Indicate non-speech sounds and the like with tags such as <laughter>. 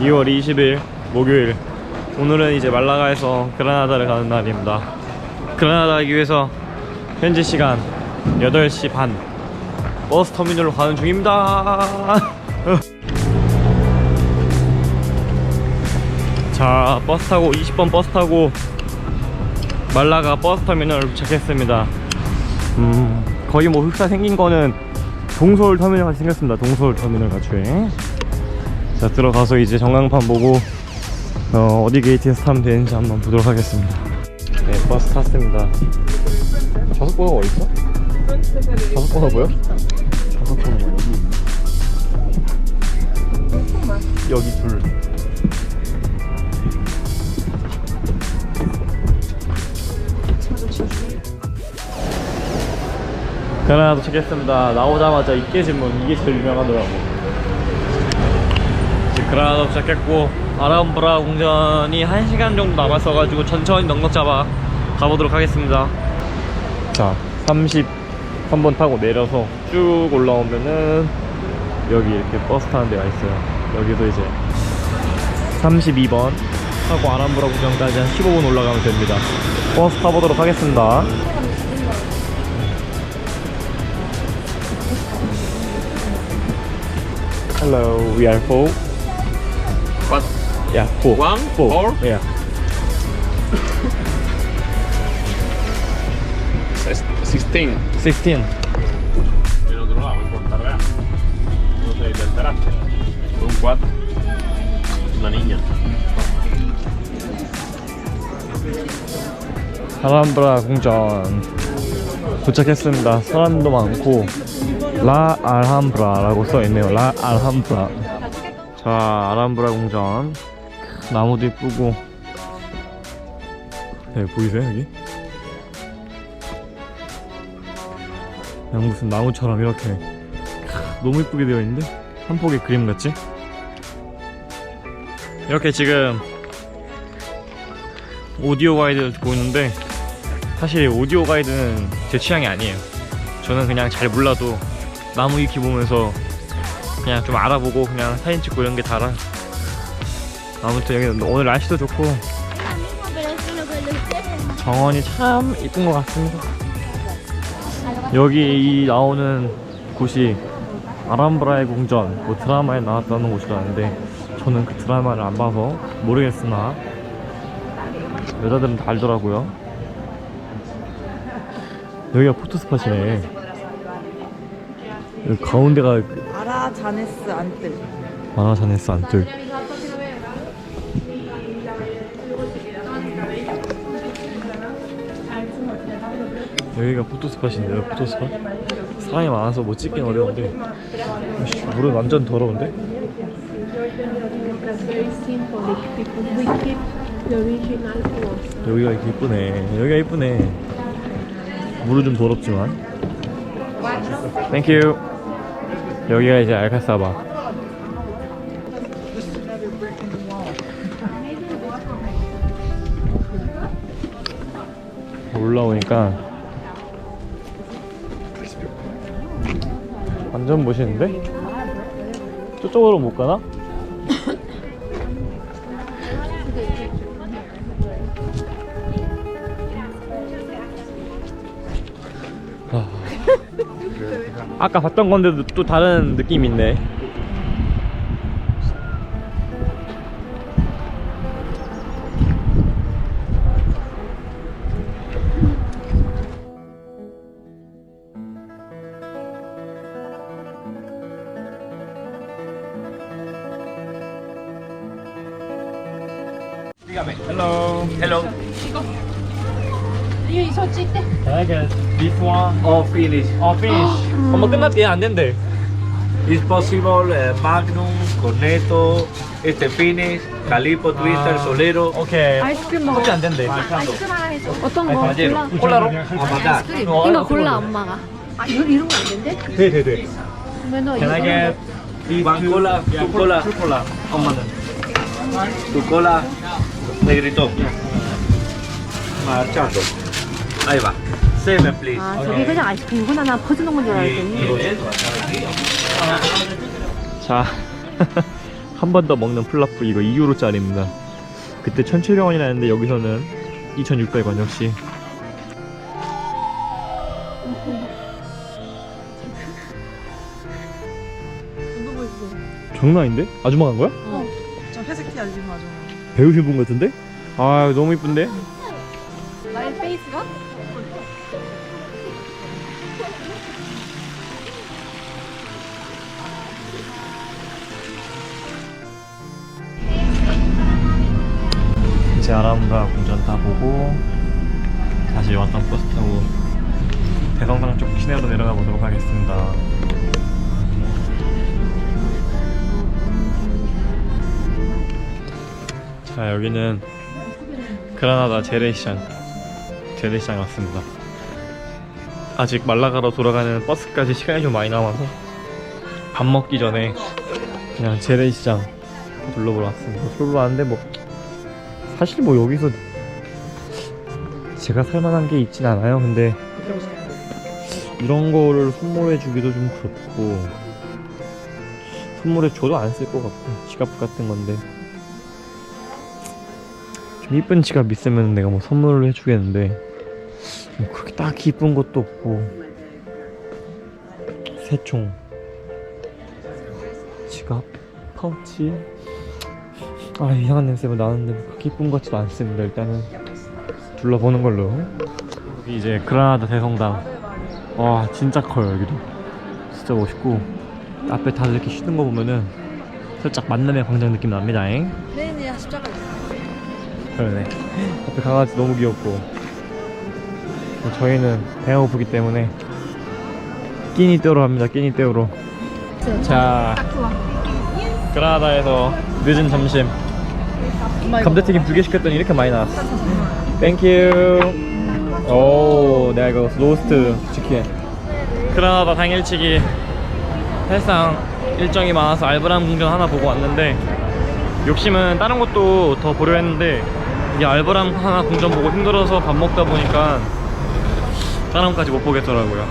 2월 20일 목요일. 오늘은 이제 말라가에서 그라나다를 가는 날입니다. 그라나다 가기 위해서 현지 시간 8시 반. 버스 터미널로 가는 중입니다. <laughs> 자 버스 타고 20번 버스 타고 말라가 버스 터미널 도착했습니다. 음 거의 뭐 흑사 생긴 거는 동서울 터미널 같이 생겼습니다. 동서울 터미널 같이 자 들어가서 이제 전광판 보고 어, 어디 게이트에서 타면 되는지 한번 보도록 하겠습니다. 네 버스 탔습니다. 좌석 번호가 어딨어? 좌석 번호 보여? 좌석 번호가 여기 있네. 여기 둘. 가나다 도착했습니다. 나오자마자 이깨진문 이게 제일 유명하더라고 그라나다 도착했고 아람브라 공전이 1시간 정도 남았어가지고 천천히 넉넉 잡아 가보도록 하겠습니다. 자 33번 타고 내려서 쭉 올라오면은 여기 이렇게 버스 타는 데가 있어요. 여기서 이제 32번 하고 아람브라 공전까지 한 15분 올라가면 됩니다. 버스 타보도록 하겠습니다. Hello, we are full. What? Yeah, full. One? Full. Four? Yeah. 16. 16. Del otro lado, Real. No del terrace. Un 4. Una niña. 아람브라 궁전 도착했습니다. 사람도 많고 라 알함브라라고 써 있네요. 라 알함브라. 자, 아람브라 궁전 나무도 이쁘고 네, 보이세요 여기? 그냥 무슨 나무처럼 이렇게 너무 이쁘게 되어 있는데 한 폭의 그림 같지? 이렇게 지금 오디오 가이드를 듣고 있는데 사실 오디오 가이드는 제 취향이 아니에요 저는 그냥 잘 몰라도 나무 위키 보면서 그냥 좀 알아보고 그냥 사진 찍고 이런 게 다라 아무튼 여기 오늘 날씨도 좋고 정원이 참 이쁜 것 같습니다 여기 이 나오는 곳이 아람브라의 궁전 뭐 드라마에 나왔다는 곳이라는데 저는 그 드라마를 안 봐서 모르겠으나 여자들은 다 알더라고요. 여기가 포토스팟이네. 여기 가운데가 그 아라 자네스 안뜰 마라샤네스 안뜰. 여기가 포토스팟인데요, 포토스팟? 사람이 많아서 뭐 찍긴 어려운데 씨, 물은 완전 더러운데? 여기가 이렇게 이쁘네. 여기가 이쁘네. 물은 좀 더럽지만. 땡큐. 여기가 이제 알카사바. 올라오니까 완전 멋있는데? 저쪽으로 못 가나? 아까 봤던 건데도 또 다른 느낌이 있네. Hello. Hello. 이 솔직히 Can I get this one? All finish. 어, finish. 엄마 끝났대. 안 된대. It's possible uh, Magnum, Cornetto, este finish, Calipo, Twister, Ah. Solero. 오케이. 아이스크림 먹어. 커피 안 된대. 아이스크림 하나 해줘. 어떤 거? Caballero, 골라. 콜라로? a mandar. 어, 이거 골라 엄마가. 아 이거 이런 거 안 된대? 돼, 돼, 돼. 그러면 너 Can I 이거 get these One two? cola, two cola, two cola. 엄마는. tu cola, negrito. Marchando. Ahí va. Seven, please. 아 저게 그냥 아이스크림이구나 나 퍼주는 건 줄 알았더니. 자, <laughs> 한 번 더 먹는 플라프 이거 2유로짜리입니다. 그때 1,700원이나 했는데 여기서는 2,600원 역시. 장난 아닌데? 아줌마 간 거야? 어. 저 회색 티 아줌마 아줌마. 배우신 분 같은데? 아 너무 이쁜데? 나의 페이스가? 제 아람가 궁전 다 보고 다시 왔던 버스 타고 대성당 쪽 시내로 내려가 보도록 하겠습니다. 자 여기는 그라나다 재래시장 재래시장 왔습니다. 아직 말라가로 돌아가는 버스까지 시간이 좀 많이 남아서 밥 먹기 전에 그냥 재래시장 둘러보러 왔습니다. 둘러보러 왔는데 뭐 사실 뭐 여기서 제가 살만한 게 있진 않아요. 근데 이런 거를 선물해 주기도 좀 그렇고 선물해 줘도 안 쓸 것 같고 지갑 같은 건데. 좀 이쁜 지갑 있으면 내가 뭐 선물을 해주겠는데 뭐 그렇게 딱히 이쁜 것도 없고. 새총 지갑 파우치 아 이상한 냄새가 나는데 그렇게 이쁜 것 같지도 않습니다 일단은. 둘러보는 걸로. 여기 이제 그라나다 대성당. 와 진짜 커요 여기도. 진짜 멋있고. 앞에 다들 이렇게 쉬는 거 보면은 살짝 만남의 광장 느낌 납니다 잉? 네네 십자가 있어. 그러네. 앞에 강아지 너무 귀엽고. 뭐 저희는 배가 고프기 때문에 끼니 떼우러 갑니다 끼니 떼우러. 자. 그라나다에서 늦은 점심 감자튀김 두 개 시켰더니 이렇게 많이 나왔어. 땡큐 오 내가 이거 로스트 치킨 그라나다 당일치기 사실상 일정이 많아서 알브람 궁전 하나 보고 왔는데 욕심은 다른 것도 더 보려 했는데 이게 알브람 하나 궁전 보고 힘들어서 밥 먹다 보니까 다른 것까지 못 보겠더라고요